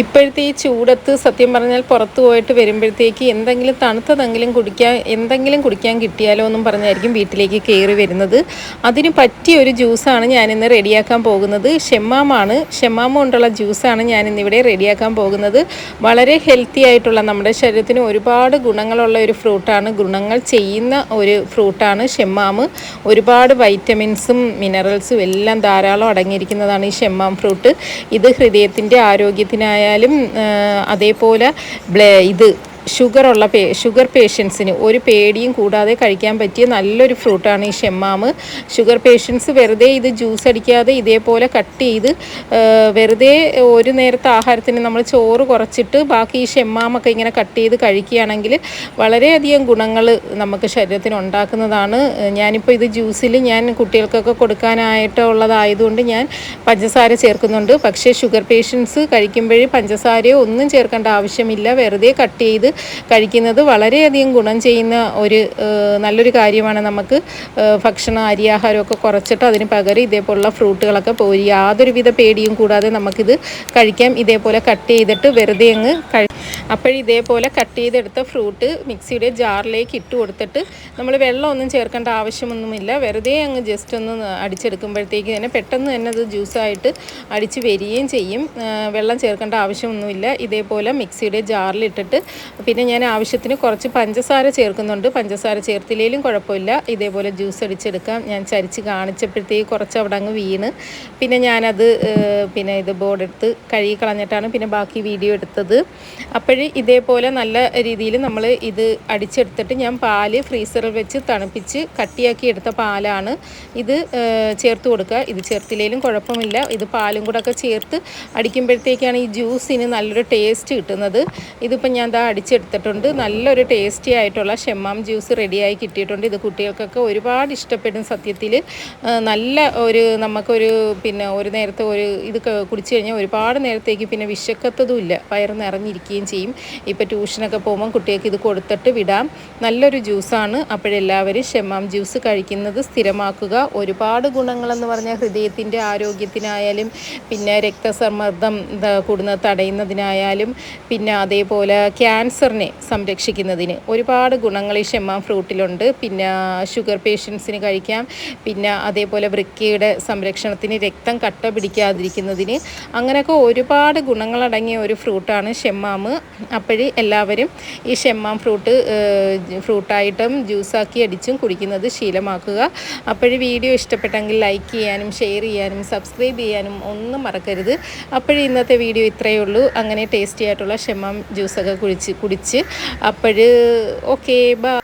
ഇപ്പോഴത്തെ ഈ ചൂടത്ത് സത്യം പറഞ്ഞാൽ പുറത്ത് പോയിട്ട് വരുമ്പോഴത്തേക്ക് എന്തെങ്കിലും തണുത്തതെങ്കിലും കുടിക്കാൻ എന്തെങ്കിലും കുടിക്കാൻ കിട്ടിയാലോ എന്നും പറഞ്ഞായിരിക്കും വീട്ടിലേക്ക് കയറി വരുന്നത്. അതിന് പറ്റിയ ഒരു ജ്യൂസാണ് ഞാനിന്ന് റെഡിയാക്കാൻ പോകുന്നത്. ഷെമ്മാമാണ്. ഷെമ്മാമ കൊണ്ടുള്ള ജ്യൂസാണ് ഞാനിന്നിവിടെ റെഡിയാക്കാൻ പോകുന്നത്. വളരെ ഹെൽത്തി ആയിട്ടുള്ള നമ്മുടെ ശരീരത്തിന് ഒരുപാട് ഗുണങ്ങളുള്ള ഒരു ഫ്രൂട്ടാണ്. ഗുണങ്ങൾ ചെയ്യുന്ന ഒരു ഫ്രൂട്ടാണ് ഷെമ്മാമ് ഒരുപാട് വൈറ്റമിൻസും മിനറൽസും എല്ലാം ധാരാളം അടങ്ങിയിരിക്കുന്നതാണ് ഈ ഷെമ്മാം ഫ്രൂട്ട്. ഇത് ഹൃദയത്തിന്റെ ആരോഗ്യത്തിനായ ആയാലും അതേപോലെ ഇത് ഷുഗറുള്ള പേ ഷുഗർ പേഷ്യൻസിന് ഒരു പേടിയും കൂടാതെ കഴിക്കാൻ പറ്റിയ നല്ലൊരു ഫ്രൂട്ടാണ് ഈ ഷെമ്മാമ്. ഷുഗർ പേഷ്യൻസ് വെറുതെ ഇത് ജ്യൂസ് അടിക്കാതെ ഇതേപോലെ കട്ട് ചെയ്ത് വെറുതെ ഒരു നേരത്തെ ആഹാരത്തിന് നമ്മൾ ചോറ് കുറച്ചിട്ട് ബാക്കി ഈ ഷെമ്മാമൊക്കെ ഇങ്ങനെ കട്ട് ചെയ്ത് കഴിക്കുകയാണെങ്കിൽ വളരെയധികം ഗുണങ്ങൾ നമുക്ക് ശരീരത്തിന് ഉണ്ടാക്കുന്നതാണ്. ഞാനിപ്പോൾ ഇത് ജ്യൂസിൽ ഞാൻ കുട്ടികൾക്കൊക്കെ കൊടുക്കാനായിട്ടുള്ളതായതുകൊണ്ട് ഞാൻ പഞ്ചസാര ചേർക്കുന്നുണ്ട്. പക്ഷേ ഷുഗർ പേഷ്യൻസ് കഴിക്കുമ്പോഴേ പഞ്ചസാരയോ ഒന്നും ചേർക്കേണ്ട ആവശ്യമില്ല. വെറുതെ കട്ട് ചെയ്ത് കഴിക്കുന്നത് വളരെയധികം ഗുണം ചെയ്യുന്ന ഒരു നല്ലൊരു കാര്യമാണ് നമുക്ക് ഭക്ഷണം അരിയാഹാരമൊക്കെ കുറച്ചിട്ട് അതിന് പകരം ഇതേപോലുള്ള ഫ്രൂട്ടുകളൊക്കെ പോരി യാതൊരുവിധ പേടിയും കൂടാതെ നമുക്കിത് കഴിക്കാം. ഇതേപോലെ കട്ട് ചെയ്തിട്ട് വെറുതെ അങ്ങ് കഴി അപ്പോഴിതേപോലെ കട്ട് ചെയ്തെടുത്ത ഫ്രൂട്ട് മിക്സിയുടെ ജാറിലേക്ക് ഇട്ട് കൊടുത്തിട്ട് നമ്മൾ വെള്ളമൊന്നും ചേർക്കേണ്ട ആവശ്യമൊന്നുമില്ല. വെറുതെ അങ്ങ് ജസ്റ്റ് ഒന്ന് അടിച്ചെടുക്കുമ്പോഴത്തേക്ക് തന്നെ പെട്ടെന്ന് തന്നെ അത് ജ്യൂസായിട്ട് അടിച്ച് വരികയും ചെയ്യും. വെള്ളം ചേർക്കേണ്ട ആവശ്യമൊന്നുമില്ല. ഇതേപോലെ മിക്സിയുടെ ജാറിലിട്ടിട്ട് പിന്നെ ഞാൻ ആവശ്യത്തിന് കുറച്ച് പഞ്ചസാര ചേർക്കുന്നുണ്ട്. പഞ്ചസാര ചേർത്തില്ലെങ്കിലും കുഴപ്പമില്ല. ഇതേപോലെ ജ്യൂസ് അടിച്ചെടുക്കാം. ഞാൻ ചരിച്ച് കാണിച്ചപ്പോഴത്തേക്ക് കുറച്ച് അവിടെ അങ്ങ് വീണ്. പിന്നെ ഞാനത് പിന്നെ ഇത് ബോർഡ് എടുത്ത് കഴുകി കളഞ്ഞിട്ടാണ് പിന്നെ ബാക്കി വീഡിയോ എടുത്തത്. അപ്പോഴ് ഇതേപോലെ നല്ല രീതിയിൽ നമ്മൾ ഇത് അടിച്ചെടുത്തിട്ട് ഞാൻ പാൽ ഫ്രീസറിൽ വെച്ച് തണുപ്പിച്ച് കട്ടിയാക്കി എടുത്ത പാലാണ് ഇത് ചേർത്ത് കൊടുക്കുക. ഇത് ചേർത്തില്ലെങ്കിലും കുഴപ്പമില്ല. ഇത് പാലും കൂടെ ഒക്കെ ചേർത്ത് അടിക്കുമ്പോഴത്തേക്കാണ് ഈ ജ്യൂസിന് നല്ലൊരു ടേസ്റ്റ് കിട്ടുന്നത്. ഇതിപ്പോൾ ഞാൻ ദാ അടിച്ചെടുത്തിട്ടുണ്ട് നല്ലൊരു ടേസ്റ്റി ആയിട്ടുള്ള ഷെമ്മാം ജ്യൂസ് റെഡിയായി കിട്ടിയിട്ടുണ്ട്. ഇത് കുട്ടികൾക്കൊക്കെ ഒരുപാട് ഇഷ്ടപ്പെടും സത്യത്തിൽ നല്ല ഒരു നമുക്കൊരു പിന്നെ ഒരു നേരത്തെ ഒരു ഇത് കുടിച്ചു കഴിഞ്ഞാൽ ഒരുപാട് നേരത്തേക്ക് പിന്നെ വിശക്കത്തതുമില്ല വയറ് നിറഞ്ഞിരിക്കുകയും ചെയ്യും. ഇപ്പോൾ ട്യൂഷനൊക്കെ പോകുമ്പം കുട്ടികൾക്ക് ഇത് കൊടുത്തിട്ട് വിടാം. നല്ലൊരു ജ്യൂസാണ് അപ്പോഴെല്ലാവരും ഷെമ്മാം ജ്യൂസ് കഴിക്കുന്നത് സ്ഥിരമാക്കുക. ഒരുപാട് ഗുണങ്ങളെന്ന് പറഞ്ഞാൽ ഹൃദയത്തിന്റെ ആരോഗ്യത്തിനായാലും പിന്നെ രക്തസമ്മർദ്ദം കൂടുന്നത് തടയുന്നതിനായാലും പിന്നെ അതേപോലെ ക്യാൻസറിനെ സംരക്ഷിക്കുന്നതിന്. ഒരുപാട് ഗുണങ്ങൾ ഈ ഷെമ്മാം ഫ്രൂട്ടിലുണ്ട്. പിന്നെ ഷുഗർ പേഷ്യൻസിന് കഴിക്കാം. പിന്നെ അതേപോലെ വൃക്കയുടെ സംരക്ഷണത്തിന് രക്തം കട്ട പിടിക്കാതിരിക്കുന്നതിന്. അങ്ങനെയൊക്കെ ഒരുപാട് ഗുണങ്ങളടങ്ങിയ ഒരു ഫ്രൂട്ടാണ് ഷെമ്മാമ് അപ്പോഴും എല്ലാവരും ഈ ഷെമ്മാം ഫ്രൂട്ട് ഫ്രൂട്ടായിട്ടും ജ്യൂസാക്കി അടിച്ചും കുടിക്കുന്നത് ശീലമാക്കുക. അപ്പോഴും വീഡിയോ ഇഷ്ടപ്പെട്ടെങ്കിൽ ലൈക്ക് ചെയ്യാനും ഷെയർ ചെയ്യാനും സബ്സ്ക്രൈബ് ചെയ്യാനും ഒന്നും മറക്കരുത്. അപ്പോഴും ഇന്നത്തെ വീഡിയോ ഇത്രയേ ഉള്ളൂ. അങ്ങനെ ടേസ്റ്റി ആയിട്ടുള്ള ഷെമ്മാം ജ്യൂസൊക്കെ കുടിച്ച് കുടിച്ച്. അപ്പോൾ ഓക്കേ ബൈ